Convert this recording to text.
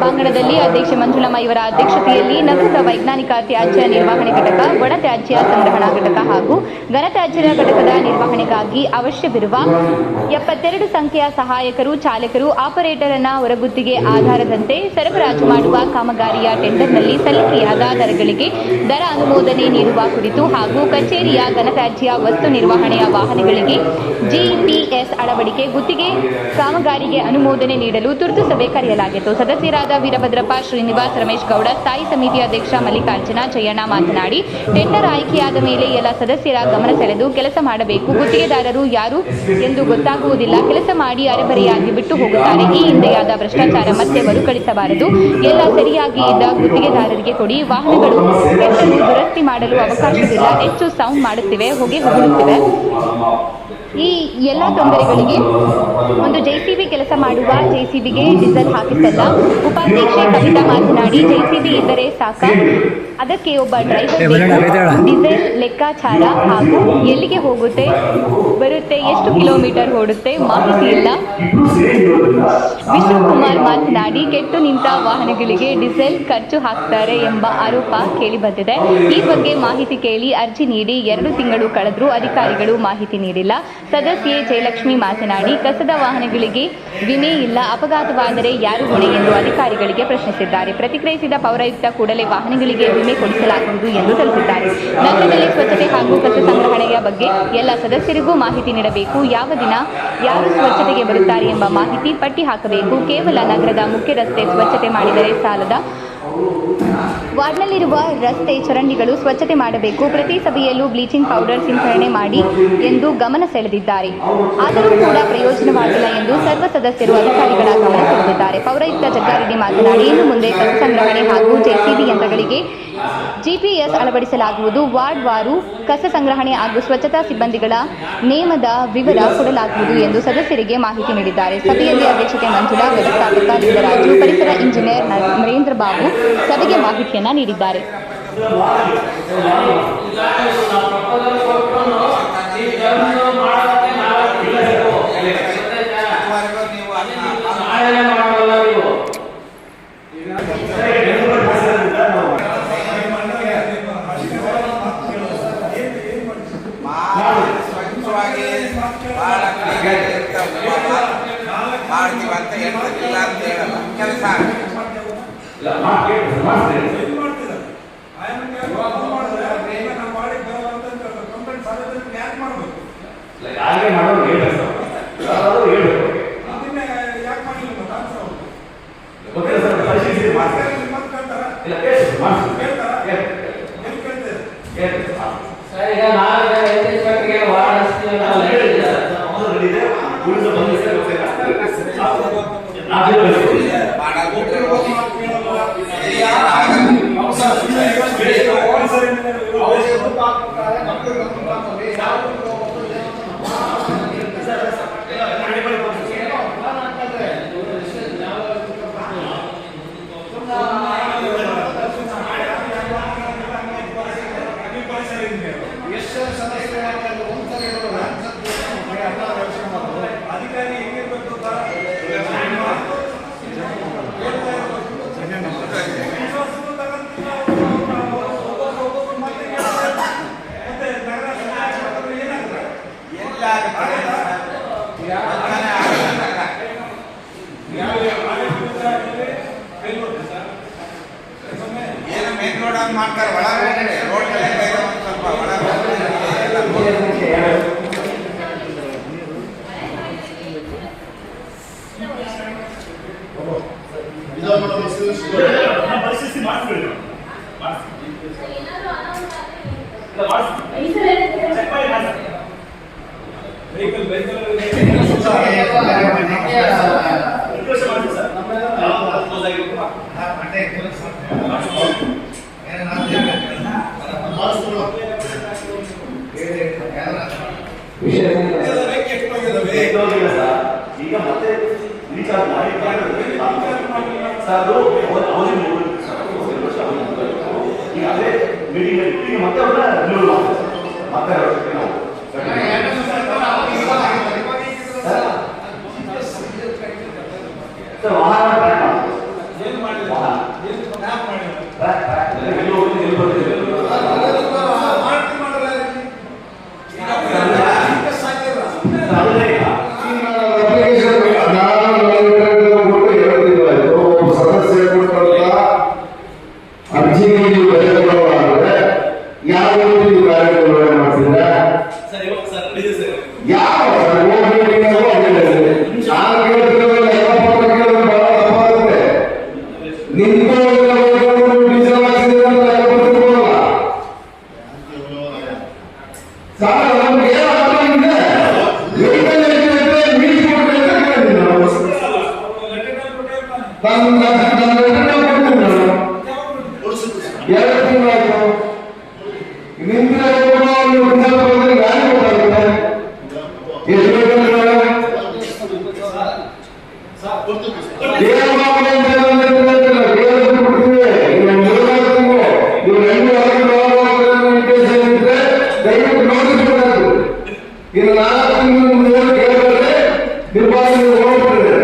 ಕಾರ್ಯಕ್ರಮದಲ್ಲಿ ಅಧ್ಯಕ್ಷೆ ಮಂಜುಳಮ್ಮ ಇವರ ಅಧ್ಯಕ್ಷತೆಯಲ್ಲಿ ನಗರದ ವೈಜ್ಞಾನಿಕ ತ್ಯಾಜ್ಯ ನಿರ್ವಹಣೆ ಘಟಕ, ಒಣ ತ್ಯಾಜ್ಯ ಸಂಗ್ರಹಣಾ ಘಟಕ ಹಾಗೂ ಘನತ್ಯಾಜ್ಯ ಘಟಕದ ನಿರ್ವಹಣೆಗಾಗಿ ಅವಶ್ಯವಿರುವ ಎಪ್ಪತ್ತೆರಡು ಸಂಖ್ಯೆಯ ಸಹಾಯಕರು, ಚಾಲಕರು ಆಪರೇಟರ್ ಅನ್ನ ಹೊರಗುತ್ತಿಗೆ ಆಧಾರದಂತೆ ಸರಬರಾಜು ಮಾಡುವ ಕಾಮಗಾರಿಯ ಟೆಂಡರ್ನಲ್ಲಿ ಸಲ್ಲಿಕೆಯಾದ ದರಗಳಿಗೆ ದರ ಅನುಮೋದನೆ ನೀಡುವ ಕುರಿತು ಹಾಗೂ ಕಚೇರಿಯ ಘನತ್ಯಾಜ್ಯ ವಸ್ತು ನಿರ್ವಹಣೆಯ ವಾಹನಗಳಿಗೆ ಜಿಪಿಎಸ್ ಅಳವಡಿಕೆ ಗುತ್ತಿಗೆ ಕಾಮಗಾರಿಗೆ ಅನುಮೋದನೆ ನೀಡಲು ತುರ್ತು ಸಭೆ ಕರೆಯಲಾಗಿತ್ತು ಸದಸ್ಯರಾದ ವೀರಭದ್ರಪ್ಪ, ಶ್ರೀನಿವಾಸ್ ರಮೇಶ್ ಗೌಡ ಸ್ಥಾಯಿ ಸಮಿತಿ ಅಧ್ಯಕ್ಷ ಮಲ್ಲಿಕಾರ್ಜುನ, ಜಯಣ್ಣ ಮಾತನಾಡಿ, ಟೆಂಡರ್ ಆಯ್ಕೆಯಾದ ಮೇಲೆ ಎಲ್ಲ ಸದಸ್ಯರ ಗಮನ ಸೆಳೆದು ಕೆಲಸ ಮಾಡಬೇಕು. ಗುತ್ತಿಗೆದಾರರು ಯಾರು ಎಂದು ಗೊತ್ತಾಗುವುದಿಲ್ಲ. ಕೆಲಸ ಮಾಡಿ ಅರೆಬರೆಯಾಗಿ ಬಿಟ್ಟು ಹೋಗುತ್ತಾರೆ. ಈ ಹಿಂದೆಯಾದ ಭ್ರಷ್ಟಾಚಾರ ಮತ್ತೆ ಮರುಕಳಿಸಬಾರದು. ಎಲ್ಲ ಸರಿಯಾಗಿ ಇದ್ದ ಗುತ್ತಿಗೆದಾರರಿಗೆ ಕೊಡಿ. ವಾಹನಗಳು ದುರಸ್ತಿ ಮಾಡಲು ಅವಕಾಶವಿಲ್ಲ. ಹೆಚ್ಚು ಸೌಂಡ್ ಮಾಡುತ್ತಿವೆ. ಹೊಗೆ ಹೊಗಳುತ್ತಿವೆ. ಈ ಎಲ್ಲ ತೊಂದರೆಗಳಿಗೆ ಒಂದು ಜೆಸಿಬಿ ಕೆಲಸ ಮಾಡುವ ಜೆಸಿಬಿಗೆ ಡೀಸೆಲ್ ಹಾಕಿಸಲ್ಲ ಉಪಾಧ್ಯಕ್ಷೆ ಕವಿತಾ ಮಾತನಾಡಿ ಜೆಸಿಬಿ ಇದ್ದರೆ ಸಾಕ. ಅದಕ್ಕೆ ಒಬ್ಬ ಡ್ರೈವರ್. ಡೀಸೆಲ್ ಲೆಕ್ಕಾಚಾರ ಹಾಗೂ ಎಲ್ಲಿಗೆ ಹೋಗುತ್ತೆ ಬರುತ್ತೆ ಎಷ್ಟು ಕಿಲೋಮೀಟರ್ ಓಡುತ್ತೆ ಮಾಹಿತಿ ಇಲ್ಲ. ವಿಷ್ಣು ಕುಮಾರ್ ಮಾತನಾಡಿ, ಕೆಟ್ಟು ನಿಂತ ವಾಹನಗಳಿಗೆ ಡೀಸೆಲ್ ಖರ್ಚು ಹಾಕ್ತಾರೆ ಎಂಬ ಆರೋಪ ಕೇಳಿಬಂದಿದೆ. ಈ ಬಗ್ಗೆ ಮಾಹಿತಿ ಕೇಳಿ ಅರ್ಜಿ ನೀಡಿ ಎರಡು ತಿಂಗಳು ಕಳೆದರೂ ಅಧಿಕಾರಿಗಳು ಮಾಹಿತಿ ನೀಡಿಲ್ಲ. ಸದಸ್ಯೆ ಜಯಲಕ್ಷ್ಮಿ ಮಾತನಾಡಿ, ಕಸದ ವಾಹನಗಳಿಗೆ ವಿಮೆ ಇಲ್ಲ, ಅಪಘಾತವಾದರೆ ಯಾರು ಹೊಣೆ ಎಂದು ಅಧಿಕಾರಿಗಳಿಗೆ ಪ್ರಶ್ನಿಸಿದ್ದಾರೆ. ಪ್ರತಿಕ್ರಿಯಿಸಿದ ಪೌರಾಯುಕ್ತ ಕೂಡಲೇ ವಾಹನಗಳಿಗೆ ವಿಮೆ ಕೊಡಿಸಲಾಗುವುದು ಎಂದು ತಿಳಿಸಿದ್ದಾರೆ. ನಗರದಲ್ಲಿ ಸ್ವಚ್ಛತೆ ಹಾಗೂ ಕಸ ಸಂಗ್ರಹಣೆಯ ಬಗ್ಗೆ ಎಲ್ಲ ಸದಸ್ಯರಿಗೂ ಮಾಹಿತಿ ನೀಡಬೇಕು. ಯಾವ ದಿನ ಯಾರು ಸ್ವಚ್ಛತೆಗೆ ಬರುತ್ತಾರೆ ಎಂಬ ಮಾಹಿತಿ ಪಟ್ಟಿ ಹಾಕಬೇಕು. ಕೇವಲ ನಗರದ ಮುಖ್ಯ ರಸ್ತೆ ಸ್ವಚ್ಛತೆ ಮಾಡಿದರೆ ಸಾಲದ ವಾರ್ಡ್ನಲ್ಲಿರುವ ರಸ್ತೆ ಚರಂಡಿಗಳು ಸ್ವಚ್ಛತೆ ಮಾಡಬೇಕು. ಪ್ರತಿ ಸಭೆಯಲ್ಲೂ ಬ್ಲೀಚಿಂಗ್ ಪೌಡರ್ ಸಿಂಪರಣೆ ಮಾಡಿ ಎಂದು ಗಮನ ಸೆಳೆದಿದ್ದಾರೆ. ಆದರೂ ಕೂಡ ಪ್ರಯೋಜನವಾಗಿಲ್ಲ ಎಂದು ಸರ್ವ ಸದಸ್ಯರು ಅಧಿಕಾರಿಗಳ ಗಮನ ಸೆಳೆದಿದ್ದಾರೆ. ಪೌರಾಯುಕ್ತ ಜಗ್ಗಾರೆಡ್ಡಿ ಮಾತನಾಡಿ, ಇನ್ನು ಮುಂದೆ ಕಸ ಸಂಗ್ರಹಣೆ ಹಾಗೂ ಜೆಸಿಬಿ ಯಂತ್ರಗಳಿಗೆ ಜಿಪಿಎಸ್ ಅಳವಡಿಸಲಾಗುವುದು. ವಾರ್ಡ್ ವಾರು ಕಸ ಸಂಗ್ರಹಣೆ ಹಾಗೂ ಸ್ವಚ್ಛತಾ ಸಿಬ್ಬಂದಿಗಳ ನೇಮದ ವಿವರ ಕೊಡಲಾಗುವುದು ಎಂದು ಸದಸ್ಯರಿಗೆ ಮಾಹಿತಿ ನೀಡಿದ್ದಾರೆ. ಸಭೆಯಲ್ಲಿ ಅಧ್ಯಕ್ಷತೆ ಮಂಜುಳಾ, ವ್ಯವಸ್ಥಾಪಕ ಲಿಂಗರಾಜು, ಪರಿಸರ ಇಂಜಿನಿಯರ್ ನರೇಂದ್ರ ಬಾಬು ಸಭೆಗೆ ಮಾಹಿತಿಯನ್ನು ನೀಡಿದ್ದಾರೆ. ಮಾಡ್ತೀವಿ ಅಂತ ಹೇಳ್ತಿಲ್ಲ ಅಂತ ಹೇಳಲ್ಲ ಕೆಲಸ ಯಾರಿಗೆ ಮಾಡೋದು ಹೇಳ್ಬೇಕು ಯಾರಾದ್ರೂ ಹೇಳ್ಬೇಕು ಗೊತ್ತಿಲ್ಲ ಸರ್ ಪರಿಶೀಲಿಸಿ ಮಾಡ್ತಾರೆ ಇಲ್ಲ ಕೇಳಿ ಮಾಡ್ಸಿ ಕೇಳಿ ಕೇಳಿ ಸರ್ ಈಗ ಹೆಲ್ತ್ ಇನ್ಸ್ಪೆಕ್ಟರ್ಗೆ ವಾರ್ಡ್ ಹಚ್ತೀವಿ ಅಂತ ನಾವು ಹೇಳಿದ್ವಿ ಸರ್. ಅವನು ರೆಡಿದೆ ಪೊಲೀಸರು ಬಂದಿದ್ದಾರೆ ಗೊತ್ತಿಲ್ಲ ನಾವು ಹೇಳ್ಬೇಕು. ಮಾಡಾಕ್ಬಿಟ್ರೆ ಹೋಗಿ ಎಲ್ಲ ಏನು ಮೇನ್ ರೋಡ್ ಆಗಿ ಮಾಡ್ತಾರೆ ಒಳಗೆ ರೋಡ್ ಒಂದು ಸ್ವಲ್ಪ ಒಳಗೆ ಎಲ್ಲ ನೋಡಿ. ಪರಿಶೀಲಿಸಿ ಮಾಡಿಸ್ಬಿಡಿ ಮಾಡಿಸಿ ಇಲ್ಲ ಮಾಡಿಸಿ ಚೆಕ್ ಮಾಡಿ ಮಾಡಿಸಿ ರಿಕ್ವೆಸ್ಟ್ ಮಾಡಿ ಸರ್ ಯಾವ್ದು ಕ್ಲೋಸ್ ಆಗಿರ್ತೀವಾ ರೇಟ್ ಹೋಗಿಲ್ಲ ಸರ್ ಈಗ ಮತ್ತೆ ರೀಚಾರ್ಜ್ ಮಾಡಿ ಸರ್ ಅದು ಹೌಸಿಂಗ್ ಈಗ ಅದೇ ಮೀಟಿಂಗ್ ಈಗ ಮತ್ತೆ ಅವ್ರನ್ನ ರಿನ್ಯೂವಲ್ ಮಾಡ್ತಾರೆ ಯಾವ ನಾನು ಕೇಳ್ತಿರೋದಲ್ಲ ಎಲ್ಲ ಕೇಳೋದು ಬಹಳ ತಪ್ಪ ಆಗುತ್ತೆ ಎರಡು ತಿಂಗಳಾಯ್ತು ಇದು ನಾಲ್ಕು ತಿಂಗಳು ಮುಂದೆ ಕೇಳಿದ್ರೆ ನಿರ್ವಾಹಣೆ ಹೋಗ್ಬಿಟ್ಟಿದೆ